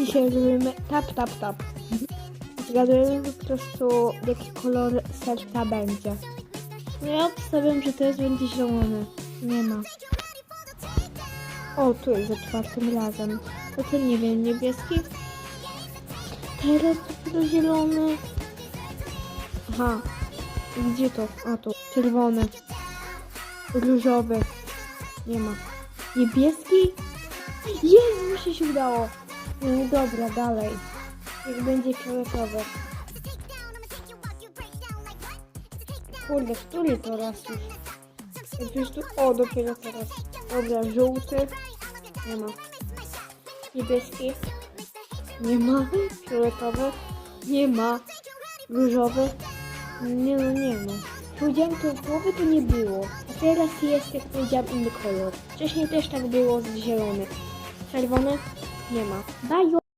Dzisiaj robimy tap, tap, tap. Zgadujemy po prostu, jaki kolor serca będzie. No ja obstawiam, że teraz będzie zielony. Nie ma. O, tu jest za czwartym razem. To co nie wiem, niebieski? Teraz dopiero zielony. Aha. Gdzie to? A tu. Czerwony. Różowy. Nie ma. Niebieski? Jest, mi się się udało. No dobra, dalej. Jak będzie fioletowy. Kurde, który to raz już? Tu... O, dopiero teraz. Dobra, żółty. Nie ma. Niebieski. Nie ma. Fioletowy. Nie ma. Różowy. Nie no, nie ma. Powiedziałem to w głowie, to nie było. A teraz jest, jak powiedziałam, inny kolor. Wcześniej też tak było z zielony. Czerwony? Ma. Bajo!